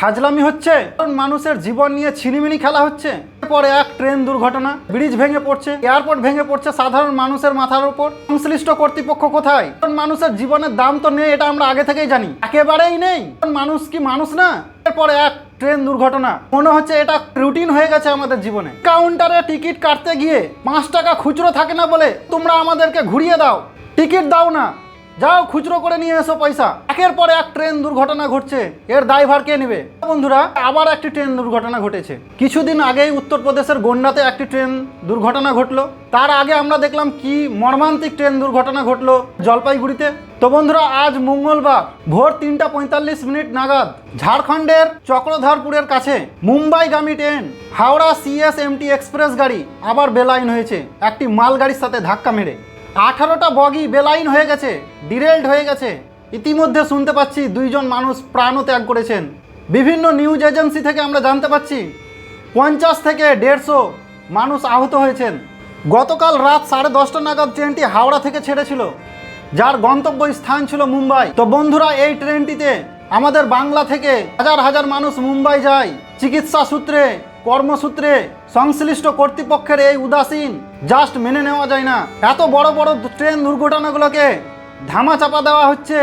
ফাজলামি হচ্ছে? মানুষের জীবন নিয়ে ছিনিমিনি খেলা হচ্ছে। পরে এক ট্রেন দুর্ঘটনা, ব্রিজ ভেঙে পড়ছে, এয়ারপোর্ট ভেঙে পড়ছে সাধারণ মানুষের মাথার উপর। সংশ্লিষ্ট কর্তৃপক্ষ কোথায়? মানুষের জীবনের দাম তো নেই, এটা আমরা আগে থেকেই জানি। একেবারেই নেই। মানুষ কি মানুষ না? এরপরে এক ট্রেন দুর্ঘটনা। মনে হচ্ছে এটা রুটিন হয়ে গেছে আমাদের জীবনে। কাউন্টারে টিকিট কাটতে গিয়ে পাঁচ টাকা খুচরো থাকে না বলে তোমরা আমাদেরকে ঘুরিয়ে দাও। টিকিট দাও না। যাও, খুচরো করে নিয়ে এসো পয়সা। একের পর এক ট্রেন দুর্ঘটনা ঘটছে। এর দায়ভার কে নেবে? বন্ধুরা, আবার একটি ট্রেন দুর্ঘটনা ঘটেছে। কিছুদিন আগেই উত্তরপ্রদেশের গোন্ডাতে একটি ট্রেন দুর্ঘটনা ঘটলো। তার আগে আমরা দেখলাম কি মর্মান্তিক ট্রেন দুর্ঘটনা ঘটলো জলপাইগুড়িতে। তো বন্ধুরা, আজ মঙ্গলবার, ভোর তিনটা পঁয়তাল্লিশ মিনিট নাগাদ, ঝাড়খণ্ডের চক্রধরপুরের কাছে মুম্বাইগামী ট্রেন, হাওড়া সিএসএমটি এক্সপ্রেস গাড়ি আবার বেলাইন হয়েছে। একটি মালগাড়ির সাথে ধাক্কা মেরে। আঠারোটা বগি বেলাইন হয়ে গেছে, ডিরেল্ড হয়ে গেছে। ইতিমধ্যে শুনতে পাচ্ছি দুইজন মানুষ প্রাণও ত্যাগ করেছেন। বিভিন্ন নিউজ এজেন্সি থেকে আমরা জানতে পাচ্ছি, পঞ্চাশ থেকে দেড়শো মানুষ আহত হয়েছেন। গতকাল রাত সাড়ে দশটা নাগাদ ট্রেনটি হাওড়া থেকে ছেড়েছিল, যার গন্তব্য স্থান ছিল মুম্বাই। তো বন্ধুরা, এই ট্রেনটিতে আমাদের বাংলা থেকে হাজার হাজার মানুষ মুম্বাই যায়। চিকিৎসা সূত্রে কর্মসূত্রে সংশ্লিষ্ট কর্তৃপক্ষের এই উদাসীন জাস্ট মেনে নেওয়া যায় না। এত বড় বড় ট্রেন দুর্ঘটনাগুলোকে ধামাচাপা দেওয়া হচ্ছে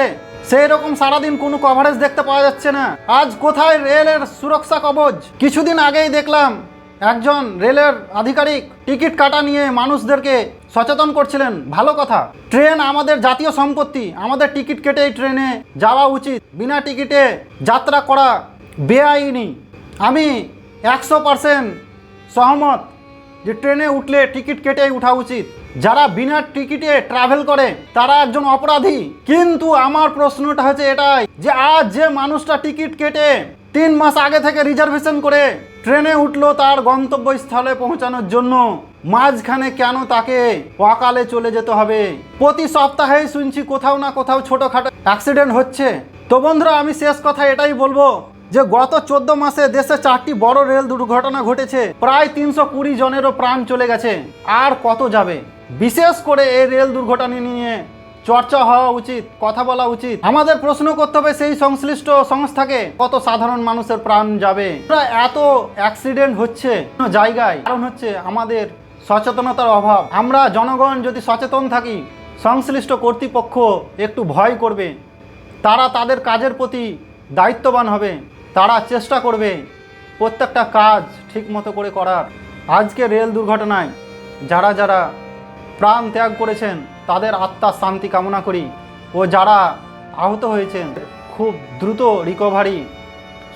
সেই রকম সারাদিন কোনো কভারেজ দেখতে পাওয়া যাচ্ছে না। আজ কোথায় রেলের সুরক্ষা কবচ কিছুদিন আগেই দেখলাম একজন রেলের আধিকারিক টিকিট কাটা নিয়ে মানুষদেরকে সচেতন করছিলেন। ভালো কথা, ট্রেন আমাদের জাতীয় সম্পত্তি, আমাদের টিকিট কেটে এই ট্রেনে যাওয়া উচিত। বিনা টিকিটে যাত্রা করা বেআইনি। আমি একশো পার্সেন্ট সহমত যে ট্রেনে উঠলে টিকিট কেটেই উঠা উচিত। যারা বিনা টিকিটে ট্রাভেল করে, তারা একজন অপরাধী। কিন্তু আমার প্রশ্নটা হচ্ছে এটাই যে আজ যে মানুষটা টিকিট কেটে তিন মাস আগে থেকে রিজার্ভেশন করে ট্রেনে উঠল তার গন্তব্যস্থলে পৌঁছানোর জন্য, মাঝখানে কেন তাকে অকালে চলে যেতে হবে? প্রতি সপ্তাহেই শুনছি কোথাও না কোথাও ছোটোখাটো অ্যাক্সিডেন্ট হচ্ছে। তো বন্ধুরা, আমি শেষ কথা এটাই বলব যে গত চোদ্দ মাসে দেশে চারটি বড় রেল দুর্ঘটনা ঘটেছে, প্রায় তিনশো কুড়ি জনেরও প্রাণ চলে গেছে। আর কত যাবে? বিশেষ করে এই রেল দুর্ঘটনা নিয়ে চর্চা হওয়া উচিত, কথা বলা উচিত। আমাদের প্রশ্ন করতে হবে সেই সংশ্লিষ্ট সংস্থাকে, কত সাধারণ মানুষের প্রাণ যাবে? প্রায় এত অ্যাক্সিডেন্ট হচ্ছে জায়গায়। কারণ হচ্ছে আমাদের সচেতনতার অভাব। আমরা জনগণ যদি সচেতন থাকি, সংশ্লিষ্ট কর্তৃপক্ষ একটু ভয় করবে। তারা তাদের কাজের প্রতি দায়িত্ববান হবে। তারা চেষ্টা করবে প্রত্যেকটা কাজ ঠিক মতো করে করার। আজকে রেল দুর্ঘটনায় যারা যারা প্রাণ ত্যাগ করেছেন, তাদের আত্মার শান্তি কামনা করি ও যারা আহত হয়েছেন, খুব দ্রুত রিকভারি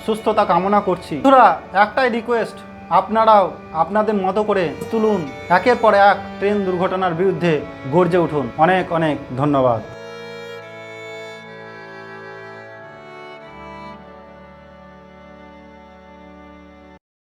সুস্থতা কামনা করছি। বন্ধুরা, একটাই রিকোয়েস্ট আপনারাও আপনাদের মতো করে তুলুন। একের পর এক ট্রেন দুর্ঘটনার বিরুদ্ধে গর্জে উঠুন। অনেক অনেক ধন্যবাদ।